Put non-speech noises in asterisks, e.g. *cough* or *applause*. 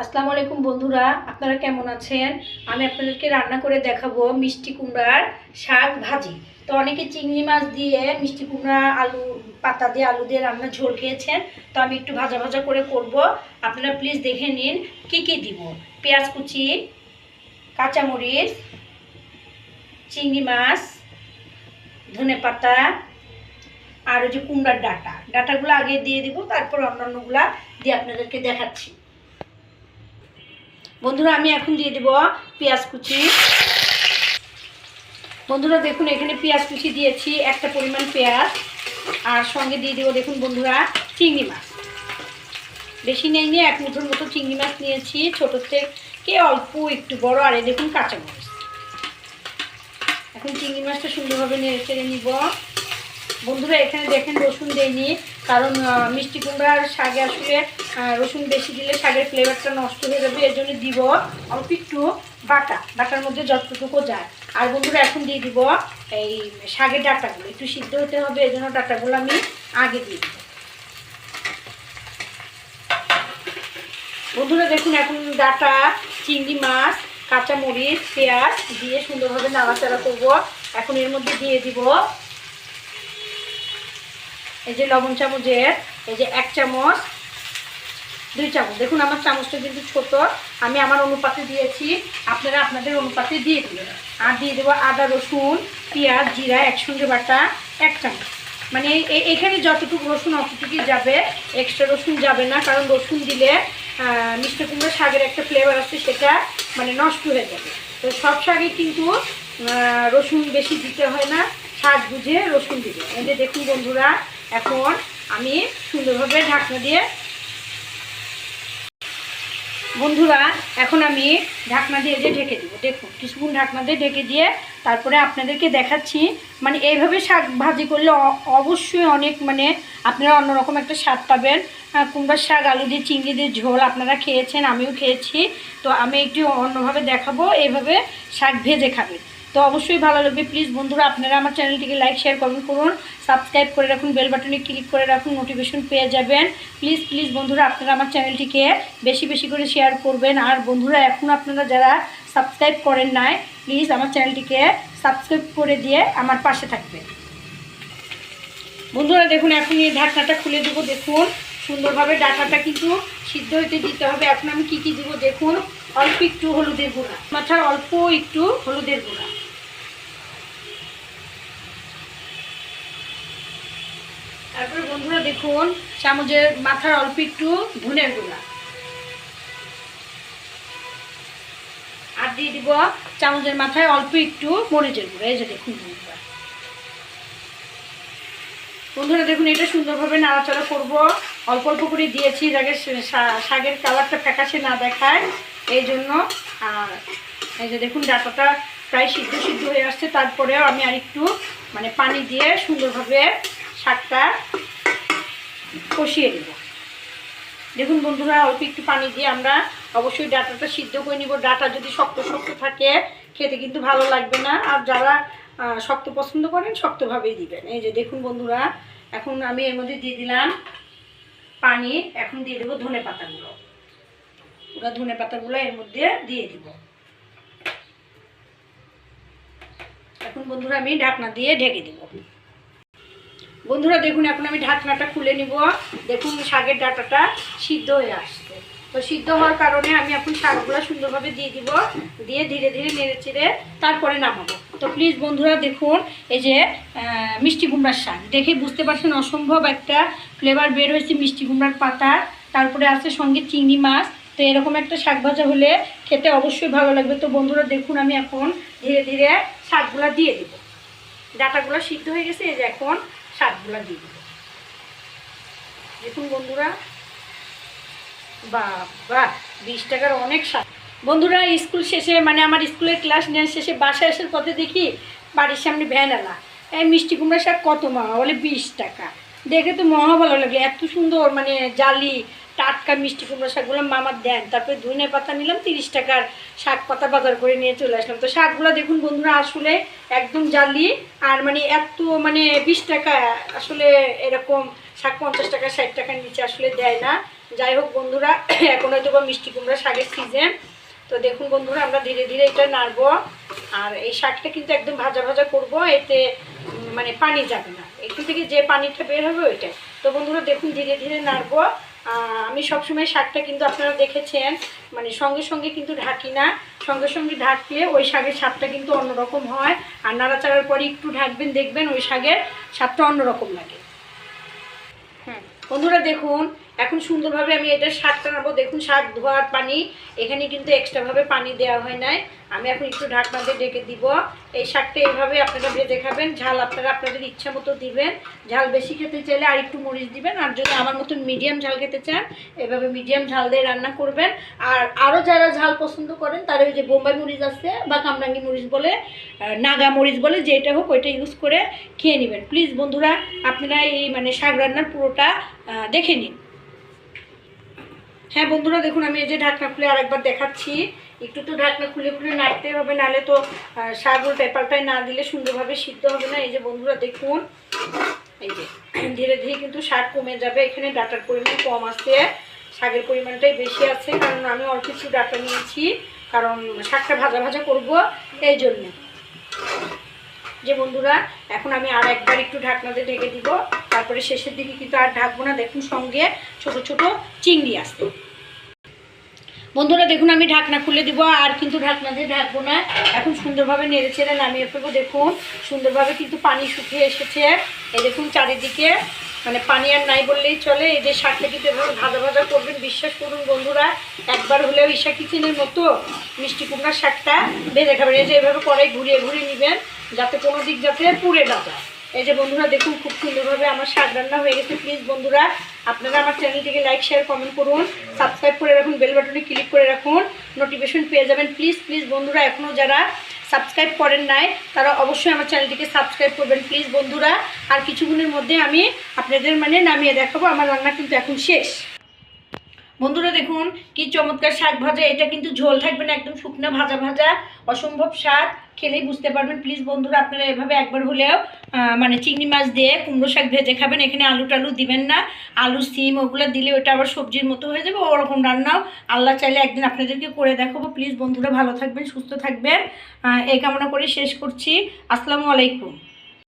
আসসালামু আলাইকুম বন্ধুরা, আপনারা কেমন আছেন? আমি আপনাদেরকে রান্না করে দেখাবো মিষ্টি কুমড়ার শাক ভাজি। তো অনেকে চিংড়ি মাছ দিয়ে মিষ্টি কুমড়া, আলু, পাতা দিয়ে আলু দিয়ে রান্না ঝোল খেয়েছেন, তো আমি একটু ভাজা ভাজা করে করব। আপনারা প্লিজ দেখে নিন কি কি দিব। পেঁয়াজ কুচি, কাঁচামরিচ, চিংড়ি মাছ, ধনে পাতা, আর ওই যে কুমড়ার ডাটা। ডাটাগুলো আগে দিয়ে দিব, তারপর অন্যান্যগুলা দিয়ে আপনাদেরকে দেখাচ্ছি। বন্ধুরা, আমি এখন দিয়ে দেব পেঁয়াজ কুচি। বন্ধুরা, দেখুন, এখানে পেঁয়াজ কুচি দিয়েছি, একটা পরিমাণ পেঁয়াজ। আর সঙ্গে দিয়ে দেবো, দেখুন, বন্ধুরা, চিংড়ি মাছ। বেশি নেই নিয়ে, এক মুঠোর মতো চিংড়ি মাছ নিয়েছি, ছোটো থেকে অল্প, একটু বড়, আর এই দেখুন, কাঁচামরিচ। এখন চিংড়ি মাছটা সুন্দরভাবে নেড়ে চেড়ে নিব। বন্ধুরা, এখানে দেখেন রসুন দেয়নি কারণ মিষ্টি কুমড়ার শাকে আসলে রসুন বেশি দিলে শাকের ফ্লেভারটা নষ্ট হয়ে যাবে এর জন্য দিব অল্প একটু বাটা, বাটার মধ্যে যতটুকু যায়। আর বন্ধুরা, এখন দিয়ে দিব এই শাকের ডাটাগুলো, একটু সিদ্ধ হতে হবে এই জন্য ডাটাগুলো আমি আগে দিয়ে দিব। বন্ধুরা, দেখুন, এখন ডাটা, চিংড়ি মাছ, কাঁচামরিচ, পেঁয়াজ দিয়ে সুন্দরভাবে নাড়াচাড়া করব। এখন এর মধ্যে দিয়ে দিব এই যে লবণ চামচের, এই যে এক চামচ, দুই চামচ। দেখুন আমার চামচটা কিন্তু ছোট। আমি আমার অনুপাতে দিয়েছি। আপনারা আপনাদের অনুপাতে দিয়ে দিবেন। আর দিয়ে দেবো আদা, রসুন, পেঁয়াজ, জিরা, একসঙ্গে বাটা এক চামচ। মানে এখানে যতটুকু রসুন, অতটুকুই যাবে। এক্সট্রা রসুন যাবে না, কারণ রসুন দিলে মিষ্টি কুমড়ো শাকের একটা ফ্লেভার আছে, সেটা মানে নষ্ট হয়ে যাবে। তো সব শাকে কিন্তু রসুন বেশি দিতে হয় না। শাক বুঝে রসুন দিবে। এই যে দেখুন বন্ধুরা, এখন আমি সুন্দরভাবে ঢাকনা দিয়ে বন্ধুরা, এখন আমি ঢাকনা দিয়ে যে ঢেকে দিব, দেখুন, কিছুক্ষণ ঢাকনা দিয়ে ঢেকে দিয়ে তারপরে আপনাদেরকে দেখাচ্ছি। মানে এইভাবে শাক ভাজি করলে অবশ্যই অনেক মানে আপনারা অন্যরকম একটা স্বাদ পাবেন। কুমড়ার শাক, আলু দিয়ে, চিংড়ি দিয়ে ঝোল আপনারা খেয়েছেন, আমিও খেয়েছি। তো আমি একটু অন্যভাবে দেখাবো, এইভাবে শাক ভেজে খাবেন তো অবশ্যই ভালো লাগবে। প্লিজ বন্ধুরা, আপনারা আমার চ্যানেলটিকে লাইক শেয়ার কমেন্ট করুন। সাবস্ক্রাইব করে রাখুন বেল বাটনে ক্লিক করে রাখুন নোটিফিকেশন পেয়ে যাবেন। প্লিজ প্লিজ বন্ধুরা, আপনারা আমার চ্যানেলটিকে বেশি বেশি করে শেয়ার করবেন। আর বন্ধুরা, এখন আপনারা যারা সাবস্ক্রাইব করেন নাই প্লিজ আমার চ্যানেলটিকে সাবস্ক্রাইব করে দিয়ে আমার পাশে থাকবে বন্ধুরা, দেখুন, এখন এই ঢাকনাটা খুলে দেবো, দেখুন। সুন্দরভাবে ডাটাটা কিন্তু সিদ্ধ হইতে দিতে হবে। এখন আমি কি কি দেবো, দেখুন। অল্প একটু হলুদের গুঁড়া। মাথার অল্প একটু হলুদের গুঁড়া। তারপরে বন্ধুরা দেখুন, চামচের মাথার অল্প একটু ধনের গুঁড়া। আর দিয়ে দিব চামচের মাথায় অল্প একটু মরিচের গুঁড়া, এই যে দেখুন বন্ধুরা। দেখুন, এটা সুন্দরভাবে নাড়াচাড়া করব। অল্প অল্প করে দিয়েছি, যাকে শা- শাকের কালারটা ফ্যাকাশে না দেখায়, এই জন্য। আর এই যে দেখুন, ডাটাটা প্রায় সিদ্ধ সিদ্ধ হয়ে আসছে। তারপরেও আমি আর একটু মানে পানি দিয়ে সুন্দরভাবে শাকটা কষিয়ে নেব। দেখুন বন্ধুরা, অল্প একটু পানি দিয়ে আমরা অবশ্যই ডাটাটা সিদ্ধ করে নিব। ডাটা যদি শক্ত শক্ত থাকে, খেতে কিন্তু ভালো লাগবে না। আর যারা শক্ত পছন্দ করেন, শক্তভাবেই দিবেন। এই যে দেখুন বন্ধুরা, এখন আমি এর মধ্যে দিয়ে দিলাম পানি। এখন দিয়ে দেবো ধনে পাতাগুলো। পুরো ধনে পাতাগুলো এর মধ্যে দিয়ে দিব। এখন বন্ধুরা আমি ঢাকনা দিয়ে ঢেকে দিব। বন্ধুরা, দেখুন, এখন আমি ঢাকনাটা খুলে নিব। দেখুন, শাকের ডাটাটা সিদ্ধ হয়ে আসছে। তো সিদ্ধ হওয়ার কারণে আমি এখন শাকগুলো সুন্দরভাবে দিয়ে দিব। দিয়ে ধীরে ধীরে নেড়ে চেড়ে তারপরে নামাবো। তো প্লিজ বন্ধুরা, দেখুন, এই যে মিষ্টি কুমড়ার শাক। দেখে বুঝতে পারছেন, অসম্ভব একটা ফ্লেভার বের হয়েছে মিষ্টি কুমড়ার পাতা তারপরে আছে সঙ্গে চিংড়ি মাছ। তো এরকম একটা শাক ভাজা হলে খেতে অবশ্যই ভালো লাগবে। তো বন্ধুরা, দেখুন, আমি এখন ধীরে ধীরে শাকগুলো দিয়ে দিব। ডাটাগুলো সিদ্ধ হয়ে গেছে। এই যে এখন শাকগুলো দিয়ে দিব। দেখুন বন্ধুরা বাবা বিশ টাকার অনেক শাক। বন্ধুরা, স্কুল শেষে মানে আমার স্কুলের ক্লাস নেওয়ার শেষে বাসায় আসার পথে দেখি বাড়ির সামনে ভ্যান এলা এই মিষ্টি কুমড়া শাক কত মা, বলে বিশ টাকা। দেখে তো মহা ভালো লাগে, এত সুন্দর মানে জালি টাটকা মিষ্টি কুমড়ো শাকগুলো মামার দেন। তারপরে ধনে পাতা নিলাম, তিরিশ টাকার শাক পাতা বাজার করে নিয়ে চলে আসলাম। তো শাকগুলো দেখুন বন্ধুরা, আসলে একদম জালি, আর মানে এত মানে বিশ টাকা, আসলে এরকম শাক পঞ্চাশ টাকা, ষাট টাকার নিচে আসলে দেয় না। যাই হোক বন্ধুরা, *clears throat* এখন হয়তো বা মিষ্টি কুমড়া শাকের সিজন তো দেখুন বন্ধুরা, আমরা ধীরে ধীরে এটা নাড়বো, আর এই শাকটা কিন্তু একদম ভাজা ভাজা করব, এতে মানে পানি যাবে না। এখান থেকে যে পানিটা বের হবে ওইটাই। তো বন্ধুরা, দেখুন ধীরে ধীরে নাড়বো। আমি সবসময় শাকটা কিন্তু আপনারা দেখেছেন মানে সঙ্গে সঙ্গে কিন্তু ঢাকি না। সঙ্গে সঙ্গে ঢাকলে ওই শাকের স্বাদটা কিন্তু অন্যরকম হয়। আর নাড়াচাড়ার পরে একটু ঢাকবেন, দেখবেন ওই শাকের স্বাদটা অন্যরকম লাগে। হ্যাঁ বন্ধুরা দেখুন এখন সুন্দরভাবে আমি এটা শাকটা নেব। দেখুন শাক ধোয়ার পানি, এখানে কিন্তু এক্সট্রাভাবে পানি দেওয়া হয় নাই। আমি এখন একটু ঢাকনা দিয়ে ডেকে দিব। এই শাকটা এইভাবে আপনারা ভেজে খাবেন ঝাল আপনারা আপনাদের ইচ্ছা মতো দিবেন। ঝাল বেশি খেতে চাইলে আর একটু মরিচ দিবেন। আর যদি আমার মতন মিডিয়াম ঝাল খেতে চান, এভাবে মিডিয়াম ঝাল দিয়ে রান্না করবেন। আর আরও যারা ঝাল পছন্দ করেন, তারা ওই যে বোম্বাই মরিচ আছে বা কামরাঙ্গি মরিচ বলে নাগা মরিচ বলে, যেটা হোক ওইটা ইউজ করে খেয়ে নেবেন। প্লিজ বন্ধুরা, আপনারা এই মানে শাক রান্নার পুরোটা দেখে নিন। হ্যাঁ বন্ধুরা, দেখুন, আমি এই যে ঢাকনা খুলে আরেকবার দেখাচ্ছি। একটু তো ঢাকনা খুলে খুলে নাড়তে হবে, নাহলে তো উল্টায় পাল্টায় না দিলে সুন্দরভাবে সিদ্ধ হবে না। এই যে বন্ধুরা, দেখুন, এই যে, ধীরে ধীরে কিন্তু শাক কমে যাবে। এখানে ডাটার পরিমাণ কম আছে, শাকের পরিমাণটাই বেশি আছে, কারণ আমি অল্প কিছু ডাটা নিয়েছি, কারণ শাকটা ভাজা ভাজা করব, এই জন্য। যে বন্ধুরা, এখন আমি আর একবার একটু ঢাকনাতে ঢেকে দিব। তারপরে শেষের দিকে কিন্তু আর ঢাকবো না, দেখুন সঙ্গে ছোট ছোট চিংড়ি আসছে। বন্ধুরা, দেখুন আমি ঢাকনা খুলে দিব, আর কিন্তু ঢাকনা দিয়ে ঢাকবো না। এখন সুন্দরভাবে নেড়ে চেড়ে নামিয়ে ফেলব, দেখুন। সুন্দরভাবে কিন্তু পানি শুকিয়ে এসেছে। এই দেখুন চারিদিকে মানে পানি আর নাই বললেই চলে। এই যে শাকটা কিন্তু এভাবে ভাজা ভাজা করবেন, বিশ্বাস করুন বন্ধুরা, একবার হলেও ঈশা কিচেনের মতো মিষ্টি কুমড়ার শাকটা ভেজে খাবেন। এই যে এভাবে কড়াই ঘুরিয়ে ঘুরিয়ে নেবেন। যাতে কোনো দিক যাতে পুড়ে না যায়। এই যে বন্ধুরা, দেখুন খুব সুন্দরভাবে আমার শাক রান্না হয়ে গেছে। প্লিজ বন্ধুরা, আপনারা আমার চ্যানেলটিকে লাইক শেয়ার কমেন্ট করুন। সাবস্ক্রাইব করে রাখুন বেল বাটনে ক্লিক করে রাখুন। নোটিফিকেশন পেয়ে যাবেন। প্লিজ প্লিজ বন্ধুরা এখনও যারা সাবস্ক্রাইব করেন নাই, তারা অবশ্যই আমার চ্যানেলটিকে সাবস্ক্রাইব করবেন। প্লিজ বন্ধুরা, আর কিছুক্ষণের মধ্যে আমি আপনাদের মানে নামিয়ে দেখাবো। আমার রান্না কিন্তু এখন শেষ। বন্ধুরা দেখুন, কি চমৎকার শাক ভাজা। এটা কিন্তু ঝোল থাকবে না, একদম শুকনো ভাজা ভাজা। অসম্ভব স্বাদ, খেলেই বুঝতে পারবেন। প্লিজ বন্ধুরা, আপনারা এভাবে একবার হলেও মানে চিংড়ি মাছ দিয়ে কুমড়ো শাক ভেজে খাবেন। এখানে আলু টালু দিবেন না। আলু, সিম, ওগুলো দিলে ওটা আবার সবজির মতো হয়ে যাবে। ওরকম রান্নাও আল্লাহ চাইলে একদিন আপনাদেরকে করে দেখাবো। প্লিজ বন্ধুরা, ভালো থাকবেন, সুস্থ থাকবেন। এই কামনা করে শেষ করছি। আসসালামু আলাইকুম।